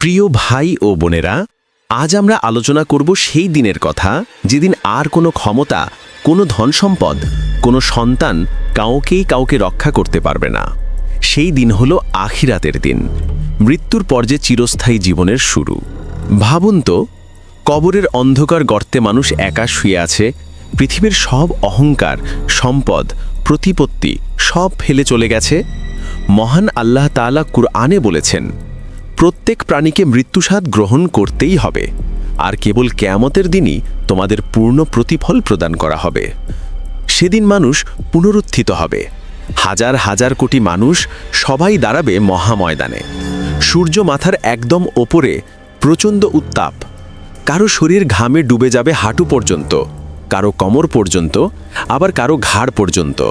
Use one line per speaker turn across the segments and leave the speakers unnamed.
প্রিয় ভাই ও বোনেরা, আজ আমরা আলোচনা করব সেই দিনের কথা যেদিন আর কোনো ক্ষমতা, কোনো ধন সম্পদ কোনো সন্তান কাউকেই কাউকে রক্ষা করতে পারবে না। সেই দিন হলো আখিরাতের দিন। মৃত্যুর পর যে চিরস্থায়ী জীবনের শুরু। ভাবুন তো, কবরের অন্ধকার গর্তে মানুষ একা শুয়ে আছে, পৃথিবীর সব অহংকার, সম্পদ, প্রতিপত্তি সব ফেলে চলে গেছে। মহান আল্লাহ তাআলা কুরআনে বলেছেন প্রত্যেক প্রাণীকে মৃত্যুস্বাদ গ্রহণ করতেই হবে। আর কেবল কেয়ামতের দিনই তোমাদের পূর্ণ প্রতিফল প্রদান করা হবে। সেদিন মানুষ পুনরুত্থিত হবে। হাজার হাজার কোটি মানুষ সবাই দাঁড়াবে মহাময়দানে। সূর্য মাথার একদম ওপরে প্রচণ্ড উত্তাপ। কারও শরীর ঘামে ডুবে যাবে হাঁটু পর্যন্ত, কারও কমর পর্যন্ত, আবার কারও ঘাড় পর্যন্ত।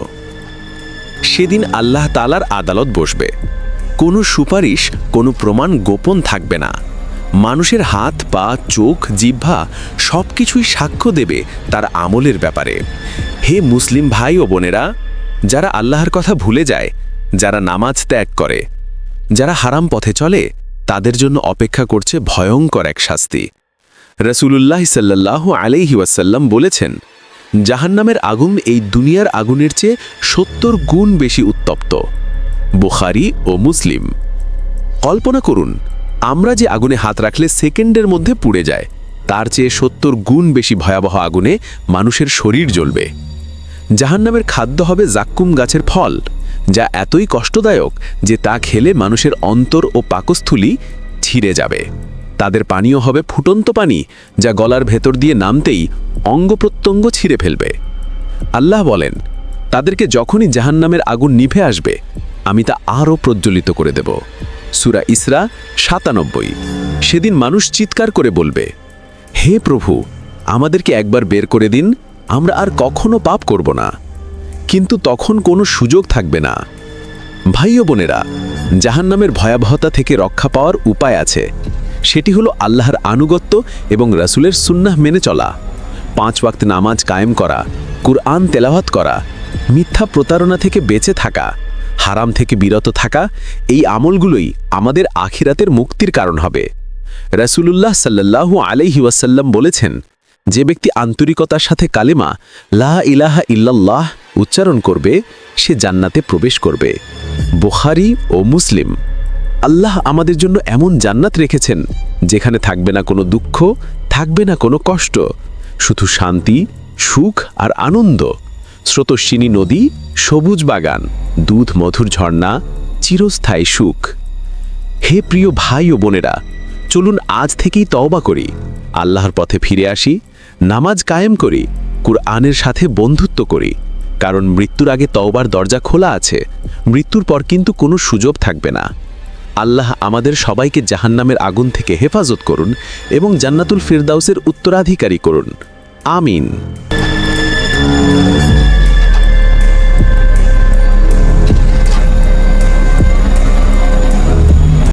সেদিন আল্লাহ তালার আদালত বসবে। কোনো সুপারিশ, কোনো প্রমাণ গোপন থাকবে না। মানুষের হাত, পা, চোখ, জিহ্বা সব কিছুই সাক্ষ্য দেবে তার আমলের ব্যাপারে। হে মুসলিম ভাই ও বোনেরা, যারা আল্লাহর কথা ভুলে যায়, যারা নামাজ ত্যাগ করে, যারা হারাম পথে চলে, তাদের জন্য অপেক্ষা করছে ভয়ঙ্কর এক শাস্তি। রসুলুল্লাহ সাল্লাহ আলাইহি ওয়াসাল্লাম বলেছেন, জাহান্নামের আগুন এই দুনিয়ার আগুনের চেয়ে সত্তর গুণ বেশি উত্তপ্ত। বুখারি ও মুসলিম। কল্পনা করুন, আমরা যে আগুনে হাত রাখলে সেকেন্ডের মধ্যে পুড়ে যায়, তার চেয়ে সত্তর গুণ বেশি ভয়াবহ আগুনে মানুষের শরীর জ্বলবে। জাহান্নামের খাদ্য হবে জাক্কুম গাছের ফল, যা এতই কষ্টদায়ক যে তা খেলে মানুষের অন্তর ও পাকস্থলী ছিঁড়ে যাবে। তাদের পানীয় হবে ফুটন্ত পানি, যা গলার ভেতর দিয়ে নামতেই অঙ্গ প্রত্যঙ্গ ছিঁড়ে ফেলবে। আল্লাহ বলেন, তাদেরকে যখনই জাহান্নামের আগুন নিভে আসবে আমি তা আরও প্রজ্বলিত করে দেব। সুরা ইসরা সাতানব্বই। সেদিন মানুষ চিৎকার করে বলবে, হে প্রভু, আমাদেরকে একবার বের করে দিন, আমরা আর কখনো পাপ করব না। কিন্তু তখন কোনো সুযোগ থাকবে না। ভাই ও বোনেরা, জাহান্নামের ভয়াবহতা থেকে রক্ষা পাওয়ার উপায় আছে। সেটি হলো আল্লাহর আনুগত্য এবং রাসূলের সুন্নাহ মেনে চলা। পাঁচ ওয়াক্ত নামাজ কায়েম করা, কুরআন তেলাওয়াত করা, মিথ্যা প্রতারণা থেকে বেঁচে থাকা হারাম থেকে বিরত থাকা এই আমলগুলোই আমাদের আখিরাতের মুক্তির কারণ হবে। রাসূলুল্লাহ সাল্লাল্লাহু আলাইহি ওয়াসাল্লাম বলেছেন, যে ব্যক্তি আন্তরিকতার সাথে কালেমা লা ইলাহা ইল্লাল্লাহ উচ্চারণ করবে, সে জান্নাতে প্রবেশ করবে। বুখারি ও মুসলিম, আল্লাহ আমাদের জন্য এমন জান্নাত রেখেছেন, যেখানে থাকবে না কোনো দুঃখ, থাকবে না কোনো কষ্ট, শুধু শান্তি, সুখ আর আনন্দ। স্রোতস্বিনী নদী, সবুজ বাগান, দুধ মধুর ঝর্ণা, চিরস্থায়ী সুখ। হে প্রিয় ভাই ও বোনেরা, চলুন আজ থেকেই তওবা করি, আল্লাহর পথে ফিরে আসি, নামাজ কায়েম করি, কুরআনের সাথে বন্ধুত্ব করি, কারণ মৃত্যুর আগে তওবার দরজা খোলা আছে, মৃত্যুর পর কিন্তু কোনো সুযোগ থাকবে না। আল্লাহ আমাদের সবাইকে জাহান্নামের আগুন থেকে হেফাজত করুন এবং জান্নাতুল ফিরদাউসের উত্তরাধিকারী করুন। আমিন।